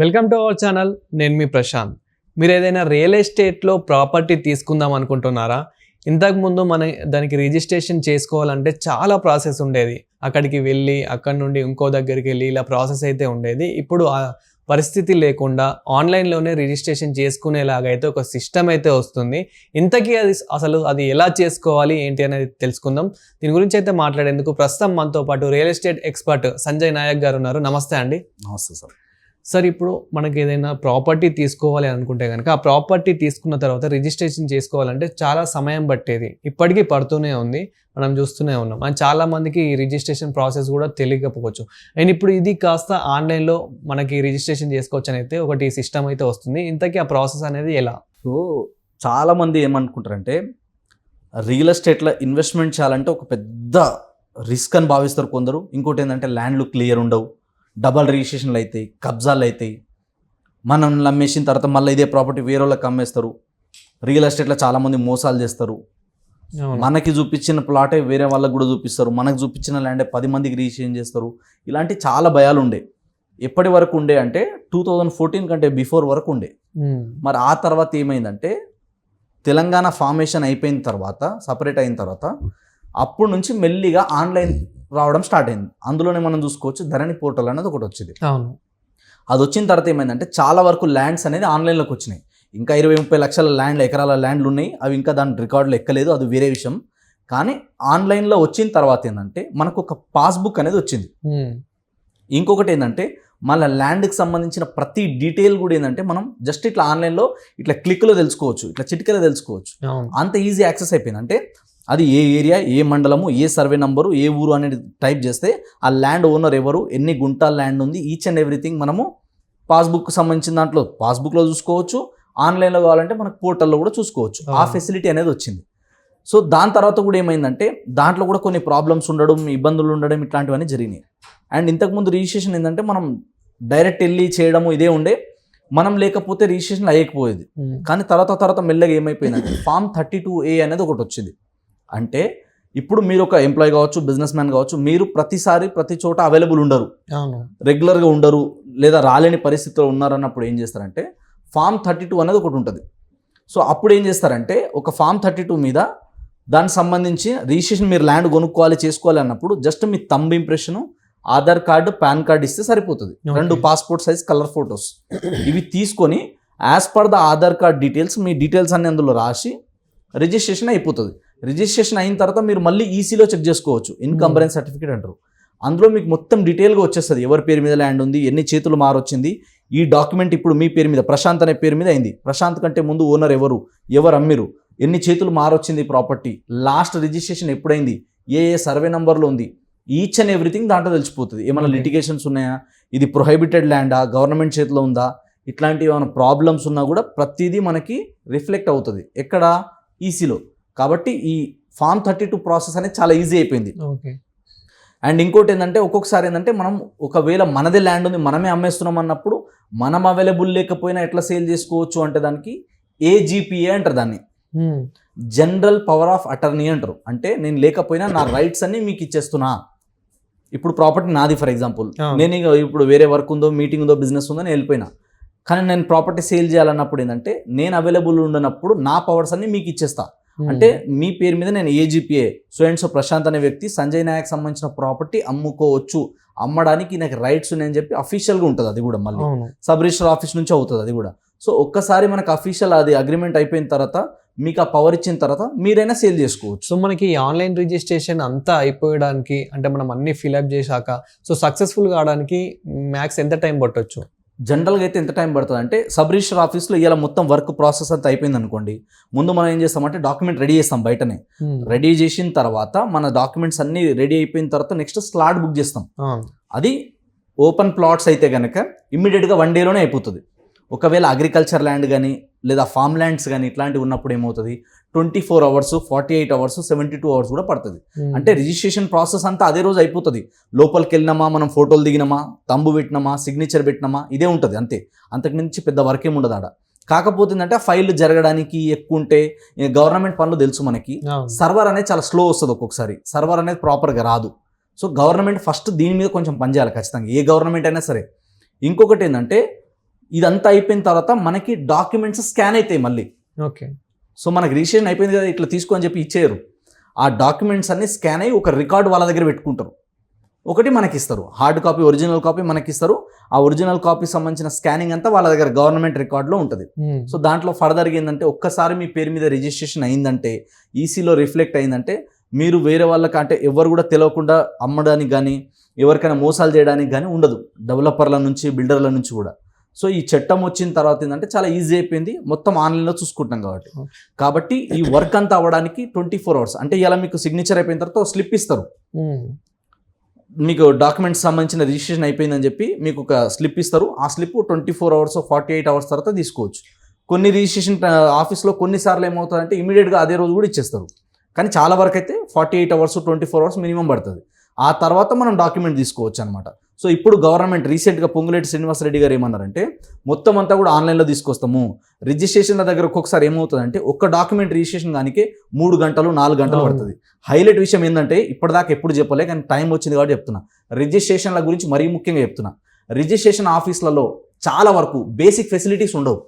Welcome to our channel నేను మీ ప్రశాంత్. మీరు ఏదైనా రియల్ ఎస్టేట్లో ప్రాపర్టీ తీసుకుందాం అనుకుంటున్నారా? ఇంతకుముందు మన దానికి రిజిస్ట్రేషన్ చేసుకోవాలంటే చాలా ప్రాసెస్ ఉండేది. అక్కడికి వెళ్ళి అక్కడి నుండి ఇంకో దగ్గరికి వెళ్ళి ఇలా ప్రాసెస్ అయితే ఉండేది. ఇప్పుడు ఆ పరిస్థితి లేకుండా ఆన్లైన్లోనే రిజిస్ట్రేషన్ చేసుకునేలాగా అయితే ఒక సిస్టమ్ అయితే వస్తుంది. ఇంతకీ అది అసలు అది ఎలా చేసుకోవాలి ఏంటి అనేది తెలుసుకుందాం. దీని గురించి అయితే మాట్లాడేందుకు ప్రస్తుతం మనతో పాటు real estate expert Sanjay Nayak గారు ఉన్నారు. నమస్తే అండి. నమస్తే సార్. సార్ ఇప్పుడు మనకి ఏదైనా ప్రాపర్టీ తీసుకోవాలి అనుకుంటే కనుక ఆ ప్రాపర్టీ తీసుకున్న తర్వాత రిజిస్ట్రేషన్ చేసుకోవాలంటే చాలా సమయం పట్టేది. ఇప్పటికీ పడుతూనే ఉంది. మనం చూస్తూనే ఉన్నాం. అండ్ చాలామందికి ఈ రిజిస్ట్రేషన్ ప్రాసెస్ కూడా తెలియకపోవచ్చు. అండ్ ఇప్పుడు ఇది కాస్త ఆన్లైన్లో మనకి రిజిస్ట్రేషన్ చేసుకోవచ్చు అని అయితే ఒకటి సిస్టమ్ అయితే వస్తుంది. ఇంతకీ ఆ ప్రాసెస్ అనేది ఎలా? సో చాలామంది ఏమనుకుంటారంటే రియల్ ఎస్టేట్లో ఇన్వెస్ట్మెంట్ చేయాలంటే ఒక పెద్ద రిస్క్ అని భావిస్తారు కొందరు. ఇంకోటి ఏంటంటే ల్యాండ్లు క్లియర్ ఉండవు. డబల్ రిజిస్ట్రేషన్లు అవుతాయి కబ్జాలు అవుతాయి మనం అమ్మేసిన తర్వాత మళ్ళీ ఇదే ప్రాపర్టీ వేరే వాళ్ళకి అమ్మేస్తారు. రియల్ ఎస్టేట్లో చాలామంది మోసాలు చేస్తారు. మనకి చూపించిన ప్లాటే వేరే వాళ్ళకి కూడా చూపిస్తారు. మనకు చూపించిన ల్యాండే పది మందికి రిజిస్ట్రేషన్ చేస్తారు. ఇలాంటి చాలా భయాలు ఉండే. ఎప్పటి వరకు ఉండే అంటే టూ థౌజండ్ ఫోర్టీన్ కంటే బిఫోర్ వరకు ఉండే. మరి ఆ తర్వాత ఏమైందంటే తెలంగాణ ఫార్మేషన్ అయిపోయిన తర్వాత సపరేట్ అయిన తర్వాత అప్పుడు నుంచి మెల్లిగా ఆన్లైన్ రావడం స్టార్ట్ అయింది. అందులోనే మనం చూసుకోవచ్చు ధరణి పోర్టల్ అనేది ఒకటి వచ్చింది. అవును. అది వచ్చిన తర్వాత ఏమైందంటే చాలా వరకు ల్యాండ్స్ అనేది ఆన్లైన్లోకి వచ్చినాయి. ఇంకా ఇరవై ముప్పై లక్షల ల్యాండ్లు ఎకరాల ల్యాండ్లు ఉన్నాయి. అవి ఇంకా దాని రికార్డులు ఎక్కలేదు అది వేరే విషయం. కానీ ఆన్లైన్లో వచ్చిన తర్వాత ఏంటంటే మనకు ఒక పాస్బుక్ అనేది వచ్చింది. ఇంకొకటి ఏంటంటే మళ్ళీ ల్యాండ్కి సంబంధించిన ప్రతి డీటెయిల్ కూడా ఏంటంటే మనం జస్ట్ ఇట్లా ఆన్లైన్లో ఇట్లా క్లిక్లో తెలుసుకోవచ్చు ఇట్లా చిటికలో తెలుసుకోవచ్చు. అంత ఈజీ యాక్సెస్ అయిపోయింది. అంటే అది ఏ ఏరియా ఏ మండలము ఏ సర్వే నంబరు ఏ ఊరు అనేది టైప్ చేస్తే ఆ ల్యాండ్ ఓనర్ ఎవరు ఎన్ని గుంటాల ల్యాండ్ ఉంది ఈచ్ అండ్ ఎవ్రీథింగ్ మనము పాస్బుక్ సంబంధించిన దాంట్లో పాస్బుక్లో చూసుకోవచ్చు ఆన్లైన్లో కావాలంటే మనకు పోర్టల్లో కూడా చూసుకోవచ్చు. ఆ. ఫెసిలిటీ అనేది వచ్చింది. సో దాని తర్వాత కూడా ఏమైందంటే దాంట్లో కూడా కొన్ని ప్రాబ్లమ్స్ ఉండడం ఇబ్బందులు ఉండడం ఇట్లాంటివన్నీ జరిగినాయి. అండ్ ఇంతకుముందు రిజిస్ట్రేషన్ ఏంటంటే మనం డైరెక్ట్ వెళ్ళి చేయడము ఇదే ఉండే మనం లేకపోతే రిజిస్ట్రేషన్ అయ్యకపోయేది. కానీ తర్వాత తర్వాత మెల్లగా ఏమైపోయిందంటే ఫామ్ థర్టీ టూ ఏ అనేది ఒకటి వచ్చింది. అంటే ఇప్పుడు మీరు ఒక ఎంప్లాయ్ కావచ్చు బిజినెస్ మ్యాన్ కావచ్చు మీరు ప్రతిసారి ప్రతి చోట అవైలబుల్ ఉండరు. రెగ్యులర్గా ఉండరు లేదా రాలేని పరిస్థితిలో ఉన్నారన్నప్పుడు ఏం చేస్తారంటే ఫామ్ థర్టీ టూ అనేది ఒకటి ఉంటుంది. సో అప్పుడు ఏం చేస్తారంటే ఒక ఫామ్ థర్టీ టూ మీద దానికి సంబంధించి రిజిస్ట్రేషన్ మీరు ల్యాండ్ కొనుక్కోవాలి చేసుకోవాలి అన్నప్పుడు జస్ట్ మీ thumb impression Aadhaar card PAN card ఇస్తే సరిపోతుంది. రెండు పాస్పోర్ట్ సైజ్ కలర్ ఫొటోస్ ఇవి తీసుకొని as per the Aadhaar card details me details అన్ని అందులో రాసి రిజిస్ట్రేషన్ అయిపోతుంది. రిజిస్ట్రేషన్ అయిన తర్వాత మీరు మళ్ళీ ఈసీలో చెక్ చేసుకోవచ్చు. ఇన్కంబరెన్స్ సర్టిఫికేట్ అంటారు. అందులో మీకు మొత్తం డీటెయిల్గా వచ్చేస్తుంది. ఎవరి పేరు మీద ల్యాండ్ ఉంది ఎన్ని చేతులు మారొచ్చింది. ఈ డాక్యుమెంట్ ఇప్పుడు మీ పేరు మీద ప్రశాంత్ అనే పేరు మీద అయింది. ప్రశాంత్ కంటే ముందు ఓనర్ ఎవరు ఎవరు అమ్మిరు ఎన్ని చేతులు మారొచ్చింది ప్రాపర్టీ లాస్ట్ రిజిస్ట్రేషన్ ఎప్పుడైంది ఏ ఏ సర్వే నంబర్లో ఉంది ఈచ్ అండ్ ఎవ్రీథింగ్ దాంట్లో తెలిసిపోతుంది. ఏమైనా. లిటిగేషన్స్ ఉన్నాయా? ఇది ప్రొహైబిటెడ్ ల్యాండా? గవర్నమెంట్ చేతిలో ఉందా? ఇట్లాంటి ఏమైనా ప్రాబ్లమ్స్ ఉన్నా కూడా ప్రతిదీ మనకి రిఫ్లెక్ట్ అవుతుంది. ఎక్కడ? ఈసీలో కాబట్టి ఈ ఫామ్ థర్టీ టూ ప్రాసెస్ అనేది చాలా ఈజీ అయిపోయింది. ఓకే. అండ్ ఇంకోటి ఏంటంటే ఒక్కొక్కసారి ఏంటంటే మనం ఒకవేళ మనదే ల్యాండ్ ఉంది మనమే అమ్మేస్తున్నాం అన్నప్పుడు మనం అవైలబుల్ లేకపోయినా ఎట్లా సేల్ చేసుకోవచ్చు అంటే దానికి ఏజీపీఏ అంటారు దాన్ని. జనరల్ పవర్ ఆఫ్ అటర్నీ అంటారు. అంటే నేను లేకపోయినా నా రైట్స్ అన్ని మీకు ఇచ్చేస్తున్నా. ఇప్పుడు ప్రాపర్టీ నాది ఫర్ ఎగ్జాంపుల్. నేను ఇప్పుడు వేరే వర్క్ ఉందో మీటింగ్ ఉందో బిజినెస్ ఉందో నేను వెళ్ళిపోయినా. కానీ నేను ప్రాపర్టీ సేల్ చేయాలన్నప్పుడు ఏంటంటే నేను అవైలబుల్ ఉండనప్పుడు నా పవర్స్ అన్ని మీకు ఇచ్చేస్తా. మ్మ్. అంటే మీ పేరు మీద నేను A G P A so and so Prashant అనే వ్యక్తి సంజయ్ నాయక్ సంబంధించిన ప్రాపర్టీ అమ్ముకోవచ్చు. అమ్మడానికి నాకు రైట్స్ ఉన్నాయని చెప్పి అఫీషియల్గా ఉంటుంది అది కూడా మళ్ళీ. సబ్ రిజిస్టర్ ఆఫీస్ నుంచి అవుతుంది అది కూడా. సో ఒక్కసారి మనకు అఫీషియల్ అది అగ్రిమెంట్ అయిపోయిన తర్వాత మీకు ఆ పవర్ ఇచ్చిన తర్వాత మీరైనా సేల్ చేసుకోవచ్చు. సో మనకి ఆన్లైన్ రిజిస్ట్రేషన్ అంతా అయిపోయడానికి అంటే మనం అన్ని ఫిల్అప్ చేశాక సో సక్సెస్ఫుల్ కావడానికి మ్యాక్స్ ఎంత టైం పట్టొచ్చు? జనరల్గా అయితే ఎంత టైం పడుతుంది అంటే సబ్ రిజిస్టర్ ఆఫీస్లో ఇలా మొత్తం వర్క్ ప్రాసెస్ అంతా అయిపోయింది అనుకోండి. ముందు మనం ఏం చేస్తామంటే డాక్యుమెంట్ రెడీ చేస్తాం బయటనే. రెడీ చేసిన తర్వాత మన డాక్యుమెంట్స్ అన్ని రెడీ అయిపోయిన తర్వాత నెక్స్ట్ స్లాట్ బుక్ చేస్తాం. అది ఓపెన్ ప్లాట్స్ అయితే కనుక ఇమ్మీడియట్గా వన్ డేలోనే అయిపోతుంది. ఒకవేళ అగ్రికల్చర్ ల్యాండ్ కానీ లేదా ఫామ్ ల్యాండ్స్ కానీ ఇట్లాంటివి ఉన్నప్పుడు ఏమవుతుంది? Twenty four hours forty eight hours seventy two hours కూడా పడుతుంది. మ్మ్. అంటే రిజిస్ట్రేషన్ ప్రాసెస్ అంతా అదే రోజు అయిపోతుంది. లోపలికి వెళ్ళినామా మనం ఫోటోలు దిగినామా తంబు పెట్టినామా సిగ్నేచర్ పెట్టినామా ఇదే ఉంటుంది అంతే. అంతకుమించి పెద్ద వర్క్ ఏమి ఉండదు ఆడ. కాకపోతే ఏంటంటే ఫైల్ జరగడానికి ఎక్కువ ఉంటే గవర్నమెంట్ పనులు తెలుసు మనకి. సర్వర్ అనేది చాలా స్లో వస్తుంది ఒక్కొక్కసారి. సర్వర్ అనేది ప్రాపర్గా రాదు. సో గవర్నమెంట్ ఫస్ట్ దీని మీద కొంచెం పనిచేయాలి ఖచ్చితంగా. ఏ గవర్నమెంట్ అయినా సరే. ఇంకొకటి ఏంటంటే ఇదంతా అయిపోయిన తర్వాత మనకి డాక్యుమెంట్స్ స్కాన్ అవుతాయి మళ్ళీ. ఓకే. సో మనకి రిజిస్ట్రేషన్ అయిపోయింది కదా ఇట్లా తీసుకో అని చెప్పి ఇచ్చేయరు. ఆ డాక్యుమెంట్స్ అన్ని స్కాన్ అయ్యి ఒక రికార్డు వాళ్ళ దగ్గర పెట్టుకుంటారు. ఒకటి మనకి ఇస్తారు హార్డ్ కాపీ ఒరిజినల్ కాపీ మనకి ఇస్తారు ఆ ఒరిజినల్ కాపీ సంబంధించిన స్కానింగ్ అంతా వాళ్ళ దగ్గర గవర్నమెంట్ రికార్డులో ఉంటుంది. సో దాంట్లో ఫర్దర్గా ఏంటంటే ఒక్కసారి మీ పేరు మీద రిజిస్ట్రేషన్ అయిందంటే ఈసీలో రిఫ్లెక్ట్ అయిందంటే మీరు వేరే వాళ్ళకి అంటే ఎవరు కూడా తెలియకుండా అమ్మడానికి కానీ ఎవరికైనా మోసాలు చేయడానికి కానీ ఉండదు. డెవలపర్ల నుంచి బిల్డర్ల నుంచి కూడా. సో ఈ చట్టం వచ్చిన తర్వాత ఏంటంటే చాలా ఈజీ అయిపోయింది. మొత్తం ఆన్లైన్లో చూసుకుంటాం కాబట్టి. కాబట్టి ఈ వర్క్ అంతా అవ్వడానికి ట్వంటీ ఫోర్ అవర్స్ అంటే ఇలా మీకు సిగ్నేచర్ అయిపోయిన తర్వాత స్లిప్ ఇస్తారు. మీకు డాక్యుమెంట్స్ సంబంధించిన రిజిస్ట్రేషన్ అయిపోయిందని చెప్పి మీకు ఒక స్లిప్ ఇస్తారు. ఆ slip twenty four hours forty eight hours తర్వాత తీసుకోవచ్చు. కొన్ని రిజిస్ట్రేషన్ ఆఫీస్లో కొన్నిసార్లు ఏమవుతుందంటే ఇమీడియట్గా అదే రోజు కూడా ఇచ్చేస్తారు. కానీ చాలా వరకు అయితే forty eight hours twenty four hours minimum పడుతుంది. ఆ తర్వాత మనం డాక్యుమెంట్ తీసుకోవచ్చు అనమాట సో ఇప్పుడు గవర్నమెంట్ రీసెంట్గా పొంగులేటి శ్రీనివాసరెడ్డి గారు ఏమన్నారంటే మొత్తం అంతా కూడా ఆన్లైన్లో తీసుకొస్తాము. రిజిస్ట్రేషన్ల దగ్గర ఒక్కొక్కసారి ఏమవుతుందంటే ఒక్క డాక్యుమెంట్ రిజిస్ట్రేషన్ దానికే మూడు గంటలు నాలుగు గంటలు. పడుతుంది. హైలైట్ విషయం ఏంటంటే ఇప్పటిదాకా ఎప్పుడు చెప్పలే కానీ టైం వచ్చింది కాబట్టి చెప్తున్నా. రిజిస్ట్రేషన్ల గురించి మరీ ముఖ్యంగా చెప్తున్నా. రిజిస్ట్రేషన్ ఆఫీస్లలో చాలా వరకు బేసిక్ ఫెసిలిటీస్ ఉండవు.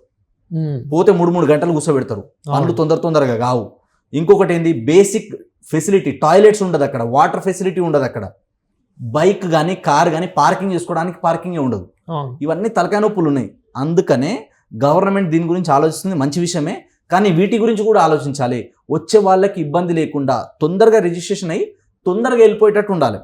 పోతే మూడు మూడు గంటలు కూర్చోబెడతారు. పనులు తొందర తొందరగా కావు. ఇంకొకటి ఏంది బేసిక్ ఫెసిలిటీ టాయిలెట్స్ ఉండదు అక్కడ వాటర్ ఫెసిలిటీ ఉండదు అక్కడ బైక్ కానీ కార్ కానీ పార్కింగ్ చేసుకోవడానికి పార్కింగే ఉండదు. ఇవన్నీ తలకాయ నొప్పులు ఉన్నాయి. అందుకనే గవర్నమెంట్ దీని గురించి ఆలోచిస్తుంది మంచి విషయమే. కానీ వీటి గురించి కూడా ఆలోచించాలి. వచ్చే వాళ్ళకి ఇబ్బంది లేకుండా తొందరగా రిజిస్ట్రేషన్ అయ్యి తొందరగా వెళ్ళిపోయేటట్టు ఉండాలి.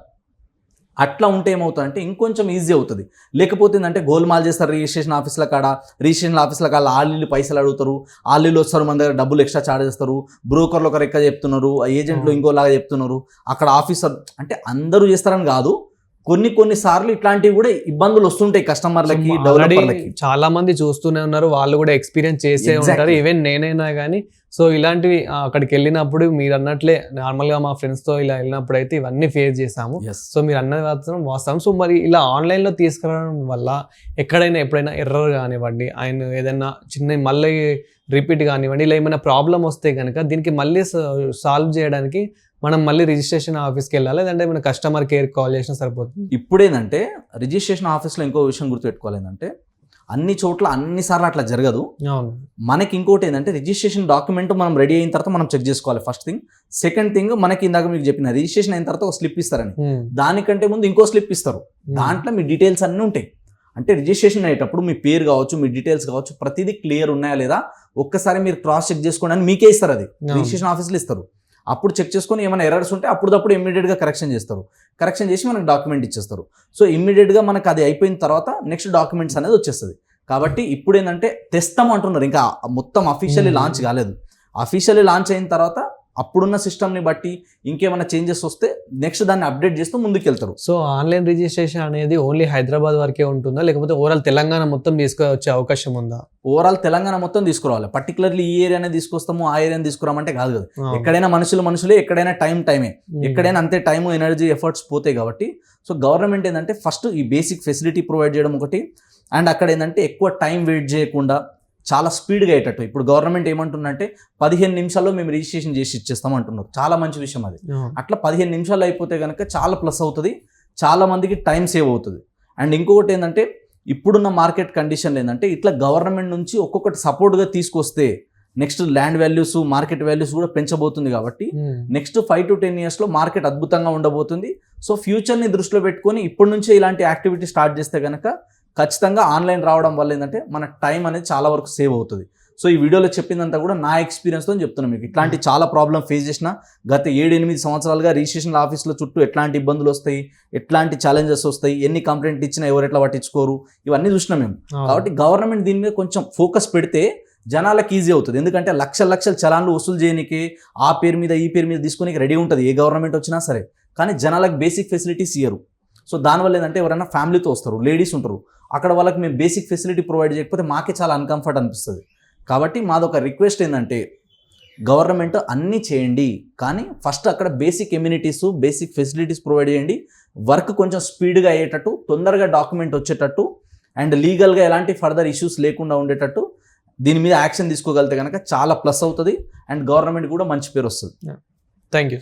అట్లా ఉంటే ఏమవుతుందంటే ఇంకొంచెం ఈజీ అవుతుంది. లేకపోతే ఏంటంటే గోల్మాల్ చేస్తారు రిజిస్ట్రేషన్ ఆఫీస్ల కాడ. రిజిస్ట్రేషన్ ఆఫీస్ల కాడ ఆళ్ళు పైసలు అడుగుతారు. ఆళ్ళు వస్తారు మన దగ్గర డబ్బులు ఎక్స్ట్రా చార్జ్ చేస్తారు. బ్రోకర్లు ఒక రెక్క చెప్తున్నారు? ఏజెంట్లు. ఇంకోలాగా చెప్తున్నారు. అక్కడ ఆఫీసర్ అంటే అందరూ చేస్తారని కాదు. కొన్ని కొన్ని సార్లు ఇట్లాంటివి కూడా ఇబ్బందులు వస్తుంటాయి కస్టమర్లకి డెవలపర్లకి చాలా మంది చూస్తూనే ఉన్నారు. వాళ్ళు కూడా ఎక్స్పీరియన్స్ చేసే. ఉంటారు. ఈవెన్ నేనైనా కానీ సో ఇలాంటివి అక్కడికి వెళ్ళినప్పుడు మీరు అన్నట్లే నార్మల్గా మా ఫ్రెండ్స్తో ఇలా వెళ్ళినప్పుడు అయితే ఇవన్నీ ఫేస్ చేసాము. సో మీరు అన్నది మాత్రం వాస్తవం. సో మరి ఇలా ఆన్లైన్లో తీసుకురావడం వల్ల ఎక్కడైనా ఎప్పుడైనా ఎర్రర్ కానివ్వండి ఆయన ఏదైనా చిన్న మళ్ళీ రిపీట్ కానివ్వండి ఇలా ఏమైనా ప్రాబ్లం వస్తే కనుక దీనికి మళ్ళీ సాల్వ్ చేయడానికి మనం మళ్ళీ రిజిస్ట్రేషన్ ఆఫీస్కి వెళ్ళాలి? లేదంటే మన కస్టమర్ కేర్ కాల్ చేసినా సరిపోతుంది? ఇప్పుడేంటంటే రిజిస్ట్రేషన్ ఆఫీస్లో ఇంకో విషయం గుర్తుపెట్టుకోవాలి ఏంటంటే అన్ని చోట్ల అన్నిసార్లు అట్లా జరగదు. మనకి ఇంకోటి ఏంటంటే రిజిస్ట్రేషన్ డాక్యుమెంట్ మనం రెడీ అయిన తర్వాత మనం చెక్ చేసుకోవాలి ఫస్ట్ థింగ్ సెకండ్ థింగ్ మనకి ఇందాక మీకు చెప్పిన రిజిస్ట్రేషన్ అయిన తర్వాత ఒక స్లిప్ ఇస్తారని. Hmm. దానికంటే ముందు ఇంకో స్లిప్ ఇస్తారు. Hmm. దాంట్లో మీ డీటెయిల్స్ అన్నీ ఉంటాయి. అంటే రిజిస్ట్రేషన్ అయ్యేటప్పుడు మీ పేరు కావచ్చు మీ డీటెయిల్స్ కావచ్చు ప్రతిదీ క్లియర్ ఉన్నాయా లేదా? ఒక్కసారి మీరు క్రాస్ చెక్ చేసుకోండి అని మీకే ఇస్తారు అది. అవును. రిజిస్ట్రేషన్ ఆఫీస్లో ఇస్తారు. అప్పుడు చెక్ చేసుకొని ఏమైనా ఎర్రర్స్ ఉంటే అప్పుడప్పుడు ఇమ్మీడియట్గా కరెక్షన్ చేస్తారు. కరెక్షన్ చేసి మనకు డాక్యుమెంట్ ఇచ్చేస్తారు. సో ఇమ్మీడియట్గా మనకు అది అయిపోయిన తర్వాత నెక్స్ట్ డాక్యుమెంట్స్ అనేది వచ్చేస్తుంది. కాబట్టి ఇప్పుడు ఏంటంటే తెస్తాం అంటున్నారు. ఇంకా మొత్తం అఫీషియల్లీ Hmm. లాంచ్ కాలేదు. అఫీషియల్లీ లాంచ్ అయిన తర్వాత అప్పుడున్న సిస్టమ్ని బట్టి ఇంకేమైనా చేంజెస్ వస్తే నెక్స్ట్ దాన్ని అప్డేట్ చేస్తూ ముందుకెళ్తారు. సో ఆన్లైన్ రిజిస్ట్రేషన్ అనేది ఓన్లీ హైదరాబాద్ వరకే ఉంటుందా? లేకపోతే ఓవరాల్ తెలంగాణ మొత్తం తీసుకొచ్చే అవకాశం ఉందా? ఓవరాల్ తెలంగాణ మొత్తం తీసుకురావాలి. పర్టికులర్లీ ఈ ఏరియానే తీసుకొస్తాము ఆ ఏరియాని తీసుకురామంటే కాదు కదా. ఎక్కడైనా మనుషులు మనుషులే ఎక్కడైనా టైం టైమే. ఎక్కడైనా అంతే టైం ఎనర్జీ ఎఫర్ట్స్ పోతాయి కాబట్టి. సో గవర్నమెంట్ ఏంటంటే ఫస్ట్ ఈ బేసిక్ ఫెసిలిటీ ప్రొవైడ్ చేయడం ఒకటి. అండ్ అక్కడ ఏంటంటే ఎక్కువ టైం వెయిట్ చేయకుండా చాలా స్పీడ్గా అయ్యేటట్టు. ఇప్పుడు గవర్నమెంట్ ఏమంటుందంటే పదిహేను నిమిషాల్లో మేము రిజిస్ట్రేషన్ చేసి ఇచ్చేస్తాం అంటున్నారు. చాలా మంచి విషయం అది. అట్లా పదిహేను నిమిషాలు అయిపోతే కనుక చాలా ప్లస్ అవుతుంది. చాలా మందికి టైం సేవ్ అవుతుంది. అండ్ ఇంకొకటి ఏంటంటే ఇప్పుడున్న మార్కెట్ కండిషన్లు ఏంటంటే ఇట్లా గవర్నమెంట్ నుంచి ఒక్కొక్కటి సపోర్ట్గా తీసుకొస్తే next land values market values కూడా పెంచబోతుంది కాబట్టి. నెక్స్ట్ ఫైవ్ టు టెన్ ఇయర్స్లో మార్కెట్ అద్భుతంగా ఉండబోతుంది. సో ఫ్యూచర్ని దృష్టిలో పెట్టుకొని ఇప్పటి నుంచే ఇలాంటి యాక్టివిటీ స్టార్ట్ చేస్తే కనుక ఖచ్చితంగా ఆన్లైన్ రావడం వల్ల ఏంటంటే మన టైం అనేది చాలా వరకు సేవ్ అవుతుంది. సో ఈ వీడియోలో చెప్పిందంతా కూడా నా ఎక్స్పీరియన్స్తో చెప్తున్నాను మీకు. ఇట్లాంటి చాలా ప్రాబ్లం ఫేస్ చేసిన గత ఏడు ఎనిమిది సంవత్సరాలుగా రిజిస్ట్రేషన్ ఆఫీసుల చుట్టూ ఎట్లాంటి ఇబ్బందులు వస్తాయి ఎట్లాంటి ఛాలెంజెస్ వస్తాయి ఎన్ని కంప్లైంట్ ఇచ్చినా ఎవరు ఎట్లా పట్టించుకోరు ఇవన్నీ చూసినాం మేము. కాబట్టి గవర్నమెంట్ దీని మీద కొంచెం ఫోకస్ పెడితే జనాలకు ఈజీ అవుతుంది. ఎందుకంటే లక్షల లక్షల చలాన్లు వసూలు చేయడానికి ఆ పేరు మీద ఈ పేరు మీద తీసుకొని రెడీ ఉంటుంది. ఏ గవర్నమెంట్ వచ్చినా సరే. కానీ జనాలకు బేసిక్ ఫెసిలిటీస్ ఇయ్యరు. సో దానివల్ల ఏంటంటే ఎవరైనా ఫ్యామిలీతో వస్తారు లేడీస్ ఉంటారు. అక్కడ వాళ్ళకి మేము బేసిక్ ఫెసిలిటీ ప్రొవైడ్ చేయకపోతే మాకే చాలా అన్కంఫర్ట్ అనిపిస్తుంది. కాబట్టి మాదొక రిక్వెస్ట్ ఏంటంటే గవర్నమెంట్ అన్నీ చేయండి కానీ ఫస్ట్ అక్కడ basic amenities basic facilities provide చేయండి. వర్క్ కొంచెం స్పీడ్గా అయ్యేటట్టు తొందరగా డాక్యుమెంట్ వచ్చేటట్టు అండ్ లీగల్గా ఎలాంటి ఫర్దర్ ఇష్యూస్ లేకుండా ఉండేటట్టు దీని మీద యాక్షన్ తీసుకోగలిగితే కనుక చాలా ప్లస్ అవుతుంది అండ్ గవర్నమెంట్ కూడా మంచి పేరు వస్తుంది. Thank you